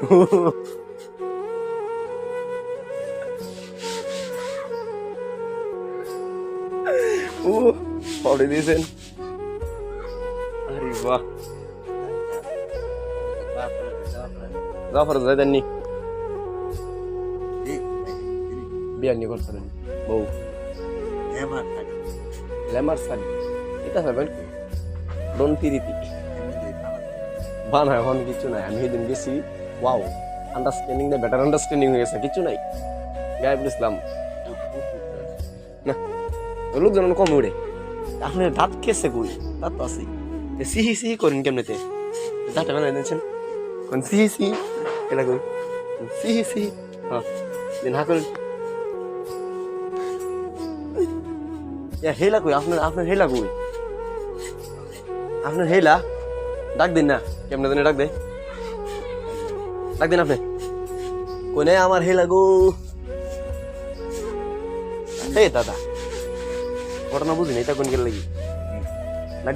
ও পড়ে দিয়েছেন আরে বাহ জাফর দেননি বিয়ার নিয়ে করছিলেন বউ। লেমার সানি এটা হবেন কি? ডন তিরিতি বানা এখন কিছু নাই। আমি সেদিন গেছি ওয়াও আন্ডারস্ট্যান্ডিং না বেটার আন্ডারস্ট্যান্ডিং হয়ে গেছে, কিছু নাই। গায়েব ইসলাম। না লোকজন কম উড়ে। আপনি দাঁত খেয়েছে কই? দাঁত তো তে সিহি সিহি করেন কেমনেতে? দাঁতটা বানাই দিয়েছেন কোন সিহি সিহি? এটা কই? সিহি সিহি। হ্যাঁ দিন হা করেন হেলা কই? আপনার আপনার হেলা কই? আপনার হেলা? ডাক দিন না। কেমনে দিনে ডাক দে দিন আপনি? কোনে আমার হেলা গো হে দাদা ঘটনা বুঝিনি এটা কোন গেল লাগি?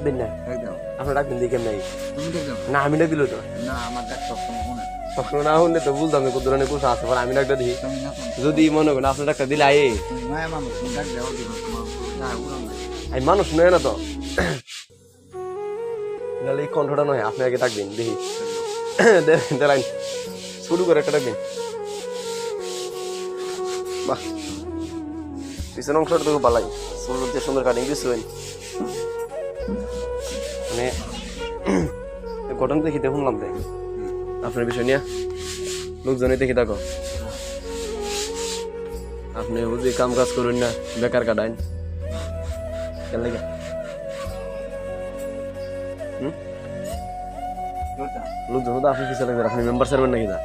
দিন না? আপনার ডাক দিন দিয়ে কেমন না আমি ডাক দিল তো সবসময় না হলে তো বুঝতাম না কত ধরনের কোথা আছে পরে আমি ডাকটা দিই যদি মনে করেন আপনার ডাক্তার দিলে আয়ে। আমি মানুষ নয় না তো। নাহলে এই কণ্ঠটা নয় আপনি আগে ডাকবেন দেখি। দেখাইন শুরু করে একটা ডাকবেন বাহ। পিছনের অংশটা তো খুব ভালাই সুন্দর দিয়ে সুন্দর কাটিং দিয়েছে মানে ঘটনা দেখি নাম দেখ আপনার বিষয় নিয়ে লোকজনে দেখি দেখো আপনি বুঝি কাম কাজ করুন না, বেকার কাটাইন। কেন হুম? লোকজন তো আপনি পিছিয়ে লাগবে আপনি মেম্বার সারবেন নাকি না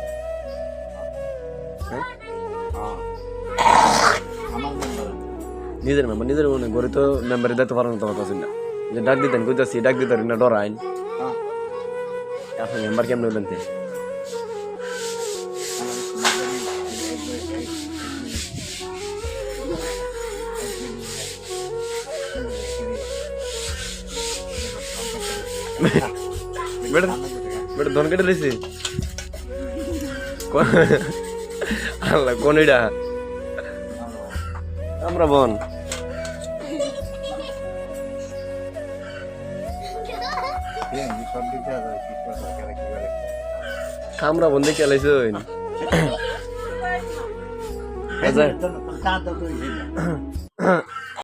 নিজের মেম্বার নিজের মনে ঘরে তো মেম্বারে দিতে পারেন তোমার কাছে না। যে ডাক দিতেন কইতাছি, ডাক দিতে না, ডরাইন। আপনি মেম্বার কেমন হইলেন তে? বেটা বেটা ধন কেটে দিছি। আল্লাহ কোন এটা? আমরা বোন। আমরা বন্ধে দেখে লাইছো আচ্ছা।